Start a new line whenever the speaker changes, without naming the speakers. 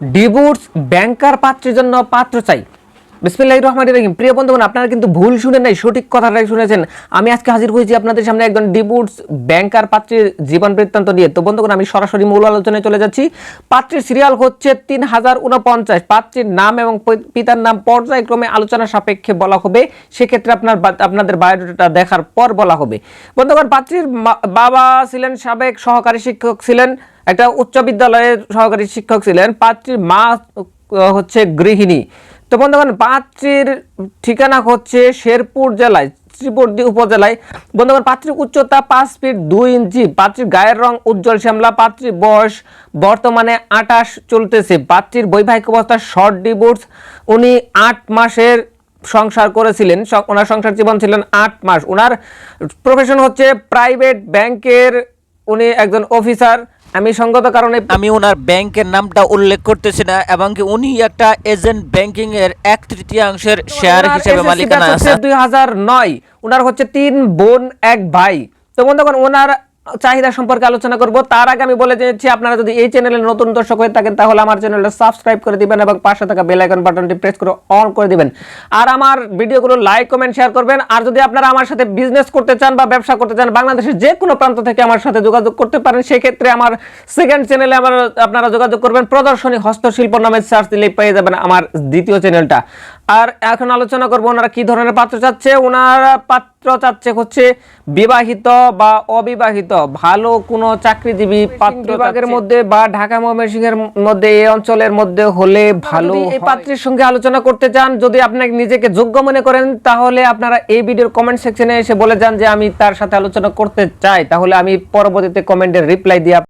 Divorce ব্যাংকার পাত্রের জন্য পাত্র চাই। বিসমিল্লাহির রহমানির রহিম। প্রিয় বন্ধুগণ, আপনারা কিন্তু ভুল শুনে নাই, সঠিক কথাটাই শুনেছেন। আমি আজকে হাজির হয়েছি আপনাদের সামনে একজন ডিভোর্স ব্যাংকার পাত্রের জীবন বৃত্তান্ত নিয়ে। তো বন্ধুগণ, আমি সরাসরি মূল আলোচনায় চলে যাচ্ছি। পাত্রের সিরিয়াল হচ্ছে তিন হাজার উনপঞ্চাশ পাত্রের নাম এবং পিতার নাম পর্যায়ক্রমে আলোচনা সাপেক্ষে বলা হবে। সেক্ষেত্রে আপনার আপনাদের বায়োডাটা দেখার পর বলা হবে। বন্ধুগণ, পাত্রীর বাবা ছিলেন সাবেক সহকারী শিক্ষক ছিলেন, একটা উচ্চ বিদ্যালয়ের সহকারী শিক্ষক ছিলেন। পাত্রীর মা হচ্ছে গৃহিণী। তো বন্ধুগণ, পাত্রীর ঠিকানা হচ্ছে শেরপুর জেলায় শ্রীবর্দী উপজেলায়। বন্ধুগণ, পাত্রীর উচ্চতা পাঁচ ফিট দুই ইঞ্চি, পাত্রীর গায়ের রং উজ্জ্বল শ্যামলা, পাত্রীর বয়স বর্তমানে আটাশ চলতেছে। পাত্রীর বৈবাহিক অবস্থা শর্ট ডিভোর্স, উনি আট মাসের সংসার করেছিলেন ওনার সংসার জীবন ছিলেন আট মাস। ওনার প্রফেশন হচ্ছে প্রাইভেট ব্যাংকের উনি একজন অফিসার আমি সঙ্গত কারণে
আমি ওনার ব্যাংকের নামটা উল্লেখ করতেছি না এবং কি উনি একটা এজেন্ট ব্যাংকিং এর এক তৃতীয়াংশের শেয়ার হিসেবে মালিকানা আছে।
দুই হাজার নয়। ওনার হচ্ছে তিন বোন এক ভাই। তো বন্ধুগণ ওনার চাহিদা সম্পর্কে আলোচনা করব। তার আগে আমি বলে দিয়েছি আপনারা যদি এই চ্যানেলে নতুন দর্শক হয়ে থাকেন, তাহলে আমার চ্যানেলটা সাবস্ক্রাইব করে দিবেন এবং পাশে থাকা বেল আইকন বাটনটি প্রেস করে অন করে দিবেন। আর আমার ভিডিওগুলো লাইক কমেন্ট শেয়ার করবেন। আর যদি আপনারা আমার সাথে বিজনেস করতে চান বা ব্যবসা করতে চান, বাংলাদেশের যে কোনো প্রান্ত থেকে আমার সাথে যোগাযোগ করতে পারেন, সেক্ষেত্রে আমার সেকেন্ড চ্যানেলে আমার, আপনারা যোগাযোগ করবেন। প্রদর্শনী হস্তশিল্প নামে সার্চ দিলে পেয়ে যাবেন আমার দ্বিতীয় চ্যানেলটা আর এখন আলোচনা করব ওনারা কি ধরনের পাত্র চাচ্ছে। ওনারা পাত্র চাচ্ছে হচ্ছে বিবাহিত বা অবিবাহিত। ভালো কোনো চাকরিজীবী পাত্র বিভাগের মধ্যে বা ঢাকা ময়মনসিংহের মধ্যে এই অঞ্চলের মধ্যে হলে ভালো এই পাত্রের সঙ্গে আলোচনা করতে চান যদি আপনাকে নিজেকে যোগ্য মনে করেন তাহলে আপনারা এই ভিডিওর কমেন্ট সেকশনে এসে বলে যান যে আমি তার সাথে আলোচনা করতে চাই। তাহলে আমি পরবর্তীতে কমেন্টের রিপ্লাই দিয়ে